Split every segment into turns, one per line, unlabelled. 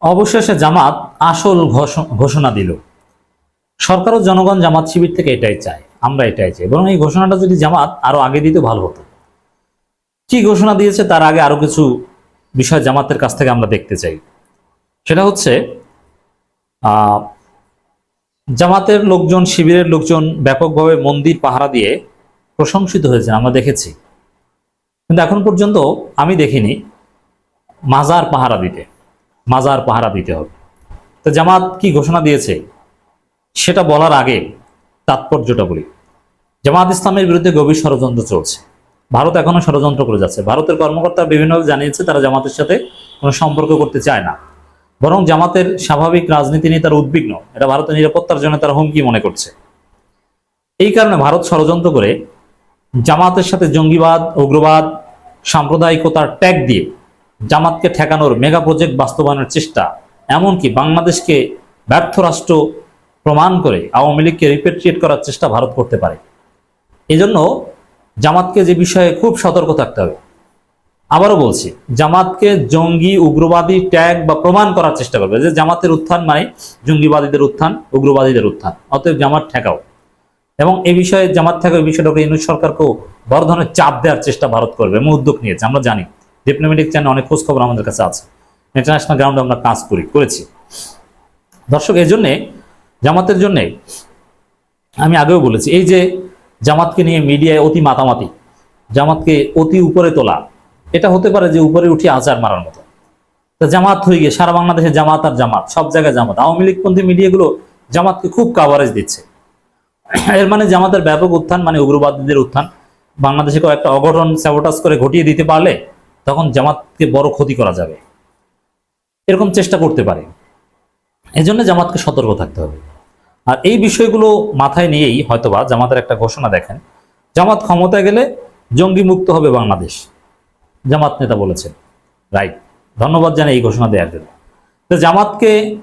অবশেষে জামাত আসল ঘোষ- ঘোষণা দিল। সরকার ও জনগণ জামাত শিবির থেকে এটাই চায়, আমরা এটাই চাই। বরং এই ঘোষণাটা যদি জামাত আরও আগে দিতে ভালো হতো। কি ঘোষণা দিয়েছে তার আগে আরও কিছু বিষয় জামাতের কাছ থেকে আমরা দেখতে চাই। সেটা হচ্ছে জামাতের লোকজন, শিবিরের লোকজন ব্যাপকভাবে মন্দির পাহারা দিয়ে প্রশংসিত হয়েছে আমরা দেখেছি। কিন্তু এখন পর্যন্ত আমি দেখিনি মাজার পাহারা দিতে। মাজার পাহারা দিতে হবে। তো জামাত কি ঘোষণা দিয়েছে? সেটা বলার আগে তাৎপর্যটা বলি। জামাত ইসলামের বিরুদ্ধে গভীর ষড়যন্ত্র চলছে। ভারত এখনও ষড়যন্ত্র করে যাচ্ছে। ভারতের কর্মকর্তা বিভিন্নভাবে জানিয়েছে, তারা জামাতের সাথে কোনো সম্পর্ক করতে চায় না। বরং জামাতের স্বাভাবিক রাজনীতি নিয়ে তারা উদ্বিগ্ন। এটা ভারতের নিরাপত্তার জন্য তারা হুমকি মনে করছে। এই কারণে ভারত ষড়যন্ত্র করে জামাতের সাথে জঙ্গিবাদ, উগ্রবাদ, সাম্প্রদায়িকতার ট্যাগ দিয়ে জামাতকে ঠেকানোর মেগা প্রজেক্ট বাস্তবায়নের চেষ্টা। এমনকি বাংলাদেশকে ব্যর্থ রাষ্ট্র প্রমাণ করে আওয়ামী লীগকে রিপেট্রিয়েট করার চেষ্টা ভারত করতে পারে। এজন্য জামাতকে যে বিষয়ে খুব সতর্ক থাকতে হবে। আবারও বলছি, জামাতকে জঙ্গি, উগ্রবাদী ট্যাগ বা প্রমাণ করার চেষ্টা করবে। যে জামাতের উত্থান মানে জঙ্গিবাদীদের উত্থান, উগ্রবাদীদের উত্থান। অতএব জামাত ঠেকাও। এবং এই বিষয়ে জামাত থাকা বিষয়টাকে ইউনিট সরকারকেও বড় ধরনের চাপ দেওয়ার চেষ্টা ভারত করবে। এবং উদ্যোগ নিয়েছে, আমরা জানি। ডিপ্লোম্যাটিক চ্যানেল অনেক খোঁজ খবর আমাদের কাছে আছে। ইন্টারন্যাশনাল গ্রাউন্ডে আমরা কাজ করি, করেছি। দর্শক এই জন্যে, জামাতের জন্যে, আমি আগেও বলেছি, এই যে জামাতকে নিয়ে মিডিয়ায় অতি মাতামাতি, জামাতকে অতি উপরে তোলা, এটা হতে পারে যে উপরে উঠে আচার মারার মতো। তা জামাত হয়ে গিয়ে সারা বাংলাদেশে জামাত আর জামাত, সব জায়গায় জামাত। আওয়ামী লীগপন্থী মিডিয়াগুলো জামাতকে খুব কাভারেজ দিচ্ছে। এর মানে জামাতের ব্যাপক উত্থান মানে উগ্রবাদীদের উত্থান, বাংলাদেশে কয়েকটা অঘটন স্যাবোটাস করে ঘটিয়ে দিতে পারলে তখন জামাতকে বড় ক্ষতি করা যাবে। এরকম চেষ্টা করতে পারে। এজন্য জামাতকে সতর্ক থাকতে হবে। আর এই বিষয়গুলো মাথায় নিয়েই হয়তোবা জামাতের একটা ঘোষণা দেখেন। জামাত ক্ষমতায় গেলে জঙ্গি মুক্ত হবে বাংলাদেশ। জামাত নেতা বলেছেন। রাইট। ধন্যবাদ জানাই এই ঘোষণা দেওয়ার জন্য। তো জামাতকে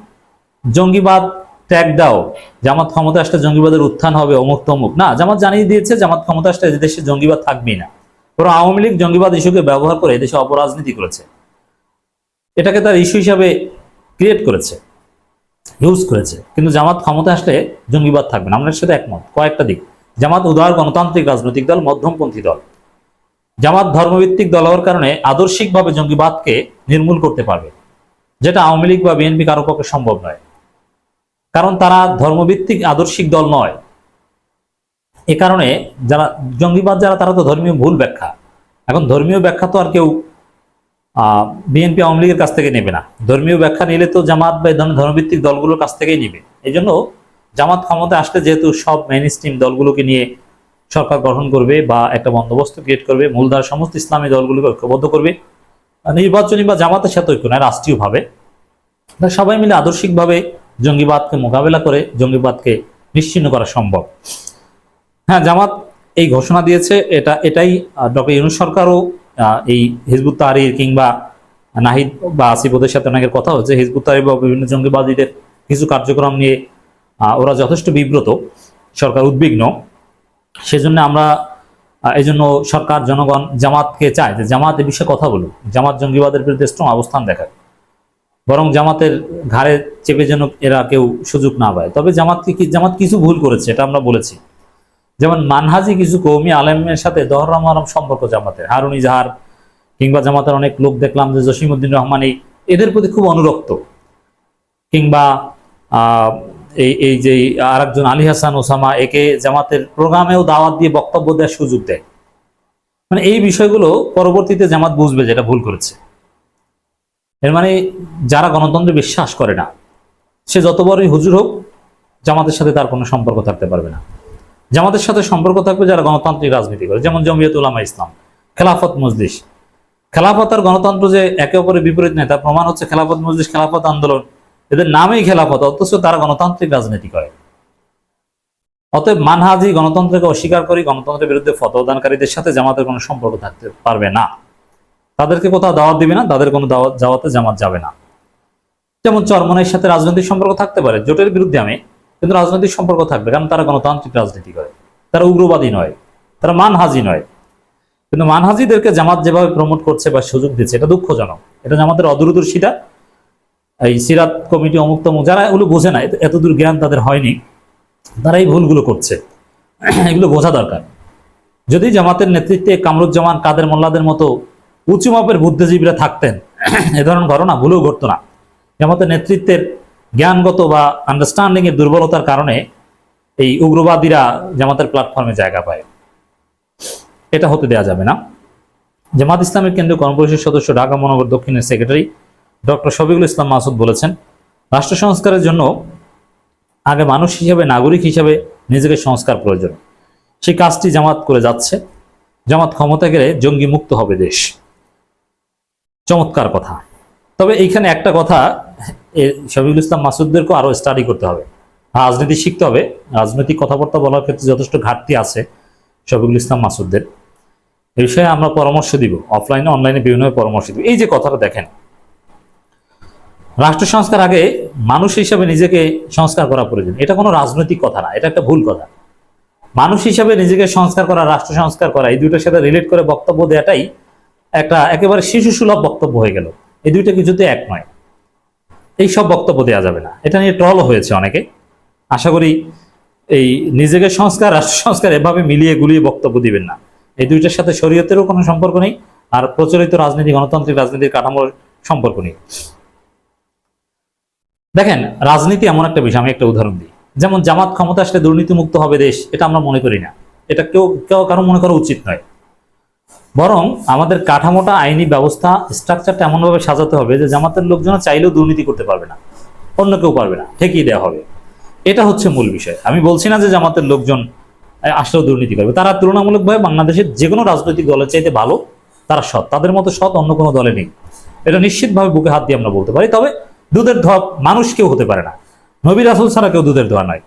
জঙ্গিবাদ ত্যাগ দাও। জামাত ক্ষমতা আসলে জঙ্গিবাদের উত্থান হবে অমুক তমুক। না, জামাত জানিয়ে দিয়েছে জামাত ক্ষমতা আসলে দেশে জঙ্গিবাদ থাকবেই না। বরং আওয়ামী লীগ জঙ্গিবাদ ইস্যুকে ব্যবহার করে দেশে অপরাজনীতি করেছে। এটাকে তার ইস্যু হিসাবে ক্রিয়েট করেছে ইউজ করেছে। কিন্তু জামাত ক্ষমতা আসলে জঙ্গিবাদ থাকবে না। আমরা এর সাথে একমত। কয়েকটা দিক। জামাত উদার গণতান্ত্রিক রাজনৈতিক দল, মধ্যমপন্থী দল। জামাত ধর্মভিত্তিক দল হওয়ার কারণে আদর্শিকভাবে জঙ্গিবাদকে নির্মূল করতে পারবে, যেটা আওয়ামী লীগ বা বিএনপি কারও পক্ষে সম্ভব নয়। কারণ তারা ধর্মভিত্তিক আদর্শিক দল নয়। এ কারণে যারা জঙ্গিবাদ যারা, তারা তো ধর্মীয় ভুল ব্যাখ্যা। এখন ধর্মীয় ব্যাখ্যা তো আর কেউ বিএনপি, আওয়ামী লীগের কাছ থেকে নেবে না। ধর্মীয় ব্যাখ্যা নিলে তো জামাত বা ধর্মভিত্তিক দলগুলোর কাছ থেকেই নেবে। এই জন্য জামাত ক্ষমতা আসলে যেহেতু সব মেইন স্ট্রিম দলগুলোকে নিয়ে সরকার গঠন করবে বা একটা বন্দোবস্ত ক্রিয়েট করবে মূলধার সমস্ত ইসলামী দলগুলোকে ঐক্যবদ্ধ করবে, নির্বাচনী বা জামাতের সাথে ঐক্য নয়, রাষ্ট্রীয়ভাবে। সবাই মিলে আদর্শিকভাবে জঙ্গিবাদকে মোকাবেলা করে, জঙ্গিবাদকে নিশ্চিন্ন করা সম্ভব। হ্যাঁ জামাত এই ঘোষণা দিয়েছে, এটা, এটাই ডক্টর ইউনুস সরকারও এই হিজবুত তাহরির কিংবা নাহিদ বা আসিফ ওদের সাথে অনেকের কথা হচ্ছে হিজবুত তাহরির বা বিভিন্ন জঙ্গিবাদীদের কিছু কার্যক্রম নিয়ে ওরা যথেষ্ট বিব্রত, সরকার উদ্বিগ্ন। সেজন্য আমরা এই জন্য সরকার, জনগণ, জামাতকে চায় যে জামাত এ বিষয়ে কথা বলুক, জামাত জঙ্গিবাদের বিরুদ্ধে স্ট্রং অবস্থান দেখায় বরং জামাতের ঘাড়ে চেপে যেন এরা কেউ সুযোগ না পায়। তবে জামাতকে জামাত কিছু ভুল করেছে, এটা আমরা বলেছি। যেমন মানহাজি কিছু কৌমি আলেমের সাথে দহরম আলম সম্পর্ক জামাতের হারুন ইজাহার কিংবা জামাতের অনেক লোক দেখলাম যে জসিমউদ্দিন রহমানি এদের প্রতি খুব অনুরক্ত। কিংবা এই এই যে আরেকজন আলী হাসান ওসামা, একে জামাতের প্রোগ্রামেও দাওয়াত দিয়ে বক্তব্য দেওয়ার সুযোগ দেয়। মানে এই বিষয়গুলো পরবর্তীতে জামাত বুঝবে যেটা ভুল করেছে। এর মানে যারা গণতন্ত্রে বিশ্বাস করে না, সে যত বড়ই হুজুর হোক, জামাতের সাথে তার কোনো সম্পর্ক থাকতে পারবে না। জামাতের সাথে সম্পর্ক থাকবে যারা গণতান্ত্রিক রাজনীতি করে, যেমন জমিয়ত উলামা ইসলাম, খেলাফত মজলিস। খেলাফত আর গণতন্ত্র যে একে অপরের বিপরীত নেই, তার প্রমাণ হচ্ছে খেলাফত মজলিস, খেলাফত আন্দোলন, এদের নামেই খেলাফত, অথচ তারা গণতান্ত্রিক রাজনীতি করে। অতএব মানহাজি গণতন্ত্রকে অস্বীকার করি, গণতন্ত্রের বিরুদ্ধে ফতদানকারীদের সাথে জামাতের কোনো সম্পর্ক থাকতে পারবে না। তাদেরকে কোথাও দাওয়াত দিবে না, তাদের কোনো দাওয়াত জামাত যাবে না। যেমন চরমনের সাথে রাজনৈতিক সম্পর্ক থাকতে পারে, জোটের বিরুদ্ধে আমি কিন্তু রাজনৈতিক সম্পর্ক থাকবে, কারণ তারা গণতান্ত্রিক রাজনীতি করে। তারা উগ্রবাদী নয়, তারা মানহাজি নয়। কিন্তু মানহাজিদেরকে জামাত যেভাবে প্রমোট করছে বা সুযোগ দিচ্ছে, এটা দুঃখজনক। এটা জামাতের অদূরদর্শিতা এই সিরাত কমিটি, অমুক তমুক, যারা এগুলো বোঝে না এতদূর জ্ঞান তাদের হয়নি, তারা এই ভুলগুলো করছে। এগুলো বোঝা দরকার। যদি জামাতের নেতৃত্বে কামরুজ্জামান, কাদের মোল্লাদের মতো উঁচু মাপের বুদ্ধিজীবীরা থাকতেন, এ ধরনের ঘটনা, ভুলেও ঘটতো না। জামাতের নেতৃত্বের জ্ঞানগত বা আন্ডারস্ট্যান্ডিং এর দুর্বলতার কারণে এই উগ্রবাদীরা জামাতের প্ল্যাটফর্মে জায়গা পায়। এটা হতে দেওয়া যাবে না। জামাত ইসলামের কেন্দ্রীয় কর্মপরিষদ সদস্য ঢাকা মহানগর দক্ষিণের সেক্রেটারি ডক্টর শফিকুল ইসলাম মাসুদ বলেছেন, রাষ্ট্র সংস্কারের জন্য আগে মানুষ হিসেবে, নাগরিক হিসেবে নিজেকে সংস্কার প্রয়োজন। সেই কাজটি জামাত করে যাচ্ছে। জামাত ক্ষমতা গেলে জঙ্গি মুক্ত হবে দেশ। চমৎকার কথা। তবে এইখানে একটা কথা শফিকুল ইসলাম মাসুদদেরকেও আরও স্টাডি করতে হবে। রাজনীতি শিখতে হবে। রাজনৈতিক কথাবার্তা বলার ক্ষেত্রে যথেষ্ট ঘাটতি আছে শফিকুল ইসলাম মাসুদদের। এই বিষয়ে আমরা পরামর্শ দিব। অফলাইনে অনলাইনে বিভিন্ন পরামর্শ দিব। এই যে কথাটা দেখেন। রাষ্ট্র সংস্কার আগে মানুষ হিসাবে নিজেকে সংস্কার করা প্রয়োজন। এটা কোনো রাজনৈতিক কথা না, এটা একটা ভুল কথা। মানুষ হিসাবে নিজেকে সংস্কার করা, রাষ্ট্র সংস্কার করা, এই দুইটার সাথে রিলেট করে বক্তব্য দেওয়াটাই একটা একেবারে শিশু সুলভ বক্তব্য হয়ে গেল। এই দুইটা কিছুতে এক নয়। এই সব বক্তব্য দেওয়া যাবে না। এটা নিয়ে ট্রল হয়েছে অনেকে। আশা করি এই নিজেকে সংস্কার, রাষ্ট্র সংস্কার এভাবে মিলিয়ে গুলিয়ে বক্তব্য দিবেন না। এই দুইটার সাথে শরীয়তেরও কোনো সম্পর্ক নেই আর প্রচলিত রাজনীতি, গণতান্ত্রিক রাজনীতির কাঠামোর সম্পর্ক নেই। দেখেন, রাজনীতি এমন একটা বিষয়, আমি একটা উদাহরণ দিই। যেমন জামাত ক্ষমতা আসলে দুর্নীতিমুক্ত হবে দেশ, এটা আমরা মনে করি না। এটা কেউ কেউ কারও মনে করা উচিত নয়। বরং আমাদের কাঠামোটা, আইনি ব্যবস্থা স্ট্রাকচারটা এমনভাবে সাজাতে হবে যে জামাতের লোকজন চাইলেও দুর্নীতি করতে পারবে না। অন্য কেউ পারবে না, ঠেকিয়ে দেওয়া হবে। এটা হচ্ছে মূল বিষয়। আমি বলছি না যে জামাতের লোকজন আসলেও দুর্নীতি করবে। তারা তুলনামূলকভাবে বাংলাদেশের যে কোনো রাজনৈতিক দলের চাইতে ভালো, তারা সৎ। তাদের মতো সৎ অন্য কোনো দলে নেই। এটা নিশ্চিতভাবে বুকে হাত দিয়ে আমরা বলতে পারি। তবে দুধের ধপ মানুষ কেউ হতে পারে না। নবী রাসুল ছাড়া কেউ দুধের ধোয়া নয়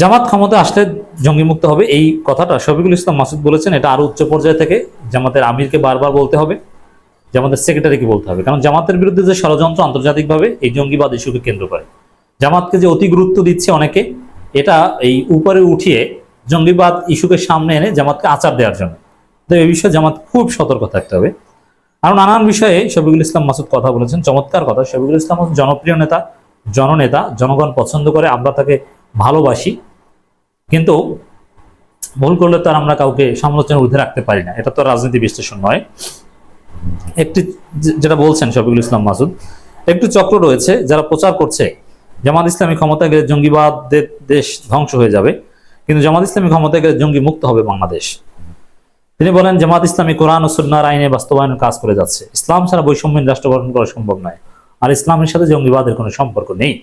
জামাত ক্ষমতা আসলে জঙ্গি মুক্ত হবে। এই কথাটা শফিকুল ইসলাম মাসুদ বলেছেন, এটা আরও উচ্চ পর্যায়ে থেকে জামাতের আমিরকে বারবার বলতে হবে, জামাতের সেক্রেটারিকে বলতে হবে। কারণ জামাতের বিরুদ্ধে যে ষড়যন্ত্র আন্তর্জাতিকভাবে, এই জঙ্গিবাদ ইস্যুকে কেন্দ্র করে। জামাতকে যে অতি গুরুত্ব দিচ্ছে অনেকে, এটা এই উপরে উঠিয়ে জঙ্গিবাদ ইস্যুকে সামনে এনে জামাতকে আচার দেওয়ার জন্য। তো এই বিষয়ে জামাত খুব সতর্ক থাকতে হবে। আরও নানান বিষয়ে শফিকুল ইসলাম মাসুদ কথা বলেছেন, চমৎকার কথা। শফিকুল ইসলাম জনপ্রিয় নেতা, জননেতা, জনগণ পছন্দ করে, আমরা তাকে ভালোবাসি। কিন্তু ভুল করলে তো আমরা কাউকে সমালোচনার ঊর্ধ্বে রাখতে পারি না। এটা তো রাজনীতি বিশ্লেষণ নয়। একটি যেটা বলছেন শফিকুল ইসলাম মাসুদ, একটু চক্র রয়েছে যারা প্রচার করছে, জামাত ইসলামী ক্ষমতা গেলে জঙ্গিবাদের দেশ ধ্বংস হয়ে যাবে, কিন্তু জামাত ইসলামী ক্ষমতা গেলে জঙ্গি মুক্ত হবে বাংলাদেশ। তিনি বলেন, জামাত ইসলামী কোরআন ও সুন্নার আইনে বাস্তবায়নের কাজ করে যাচ্ছে। ইসলাম ছাড়া বৈষম্যহীন রাষ্ট্র গঠন করা সম্ভব নয়। আর ইসলামের সাথে জঙ্গিবাদের কোনো সম্পর্ক নেই।